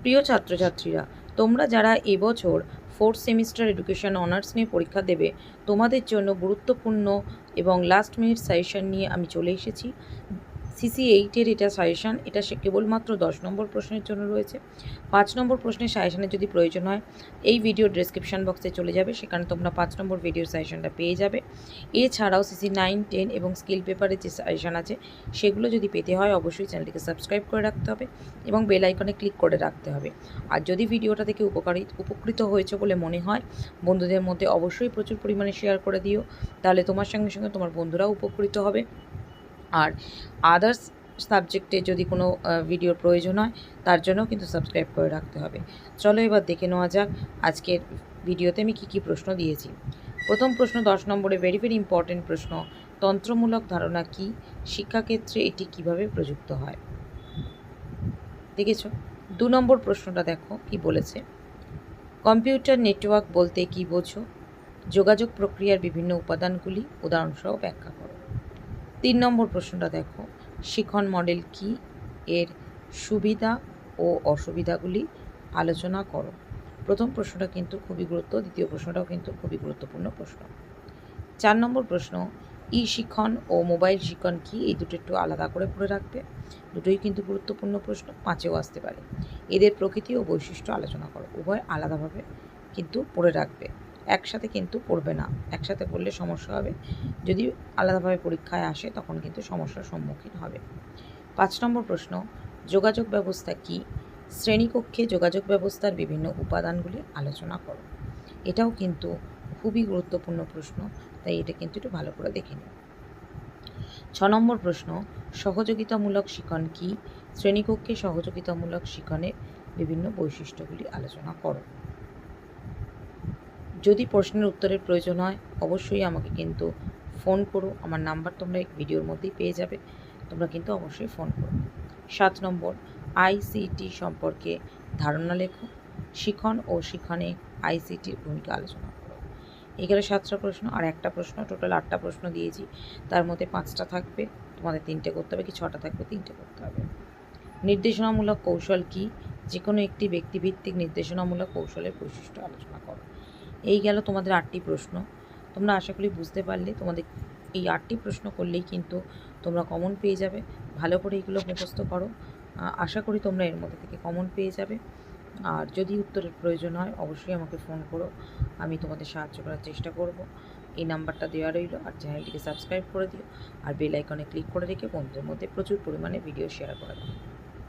প্রিয় ছাত্রছাত্রীরা, তোমরা যারা এবছর ফোর্থ সেমিস্টার এডুকেশন অনার্স নিয়ে পরীক্ষা দেবে, তোমাদের জন্য গুরুত্বপূর্ণ এবং লাস্ট মিনিট সাজেশন নিয়ে আমি চলে এসেছি। সিসি এইটের এটা সাজেশান এটা কেবলমাত্র দশ নম্বর প্রশ্নের জন্য রয়েছে। পাঁচ নম্বর প্রশ্নের সাজেশানের যদি প্রয়োজন হয়, এই ভিডিও ডেসক্রিপশন বক্সে চলে যাবে, সেখানে তোমরা পাঁচ নম্বর ভিডিওর সাজেশানটা পেয়ে যাবে। এছাড়াও সিসি নাইন টেন এবং স্কিল পেপারের যে সাজেশান আছে, সেগুলো যদি পেতে হয়, অবশ্যই চ্যানেলটিকে সাবস্ক্রাইব করে রাখতে হবে এবং বেল আইকনে ক্লিক করে রাখতে হবে। আর যদি ভিডিওটা থেকে উপকারী, উপকৃত হয়েছে বলে মনে হয়, বন্ধুদের মধ্যে অবশ্যই প্রচুর পরিমাণে শেয়ার করে দিও। তাহলে তোমার সঙ্গে সঙ্গে তোমার বন্ধুরাও উপকৃত হবে। আর আদার্স সাবজেক্টে যদি কোনো ভিডিওর প্রয়োজন হয়, তার জন্য কিন্তু সাবস্ক্রাইব করে রাখতে হবে। চলো এবার দেখে নেওয়া যাক আজকের ভিডিওতে আমি কী কী প্রশ্ন দিয়েছি। প্রথম প্রশ্ন, দশ নম্বরে ভেরি ভেরি ইম্পর্টেন্ট প্রশ্ন, তন্ত্রমূলক ধারণা কি? শিক্ষাক্ষেত্রে এটি কীভাবে প্রযুক্ত হয়? দেখেছ? দু নম্বর প্রশ্নটা দেখো কি বলেছে। কম্পিউটার নেটওয়ার্ক বলতে কি বোঝো? যোগাযোগ প্রক্রিয়ার বিভিন্ন উপাদানগুলি উদাহরণসহ ব্যাখ্যা করো। তিন নম্বর প্রশ্নটা দেখো। শিখন মডেল কি? এর সুবিধা ও অসুবিধাগুলি আলোচনা করো। প্রথম প্রশ্নটা কিন্তু খুবই গুরুত্ব, দ্বিতীয় প্রশ্নটাও কিন্তু খুবই গুরুত্বপূর্ণ প্রশ্ন। চার নম্বর প্রশ্ন ই শিক্ষণ ও মোবাইল শিক্ষণ কি? এই দুটো একটু আলাদা করে পড়ে রাখবে। দুটোই কিন্তু গুরুত্বপূর্ণ প্রশ্ন, পাঁচেও আসতে পারে। এদের প্রকৃতি ও বৈশিষ্ট্য আলোচনা করো। উভয় আলাদাভাবে কিন্তু পড়ে রাখবে। একসাথে কিন্তু পড়বে না। একসাথে পড়লে সমস্যা হবে। যদি আলাদাভাবে পরীক্ষায় আসে, তখন কিন্তু সমস্যার সম্মুখীন হবে। পাঁচ নম্বর প্রশ্ন, যোগাযোগ ব্যবস্থা কি? শ্রেণীকক্ষে যোগাযোগ ব্যবস্থার বিভিন্ন উপাদানগুলি আলোচনা করো। এটাও কিন্তু খুবই গুরুত্বপূর্ণ প্রশ্ন, তাই এটা কিন্তু একটু ভালো করে দেখে নিও। ছ নম্বর প্রশ্ন, সহযোগিতামূলক শিখন কি? শ্রেণীকক্ষে সহযোগিতামূলক শিখনের বিভিন্ন বৈশিষ্ট্যগুলি আলোচনা করো। যদি প্রশ্নের উত্তরের প্রয়োজন হয়, অবশ্যই আমাকে কিন্তু ফোন করো। আমার নাম্বার তোমরা ভিডিওর মধ্যেই পেয়ে যাবে। তোমরা কিন্তু অবশ্যই ফোন করো। সাত নম্বর আইসিটি সম্পর্কে ধারণা লেখো, শিখন ও শিখনে আইসিটির ভূমিকা আলোচনা করো। এখানে সাতটা প্রশ্ন আর একটা প্রশ্ন টোটাল আটটা প্রশ্ন দিয়েছি। তার মধ্যে পাঁচটা থাকবে। তোমাদের তিনটে করতে হবে কি, ছটা থাকবে, তিনটে করতে হবে। নির্দেশনামূলক কৌশল কি? যে কোনো একটি ব্যক্তিভিত্তিক নির্দেশনামূলক কৌশলের বৈশিষ্ট্য আলোচনা করো। এই গেল তোমাদের আটটি প্রশ্ন। তোমরা আশা করি বুঝতে পারলে, তোমাদের এই আটটি প্রশ্ন করলেই কিন্তু তোমরা কমন পেয়ে যাবে। ভালো করে এগুলো মুখস্থ করো। আশা করি তোমরা এর মধ্যে থেকে কমন পেয়ে যাবে। আর যদি উত্তরের প্রয়োজন হয়, অবশ্যই আমাকে ফোন করো। আমি তোমাদের সাহায্য করার চেষ্টা করব। এই নাম্বারটা দেওয়া রইল। আর চ্যানেলটিকে সাবস্ক্রাইব করে দিও। আর বেল আইকনে ক্লিক করে রেখে বন্ধুদের মধ্যে প্রচুর পরিমাণে ভিডিও শেয়ার করে দাও।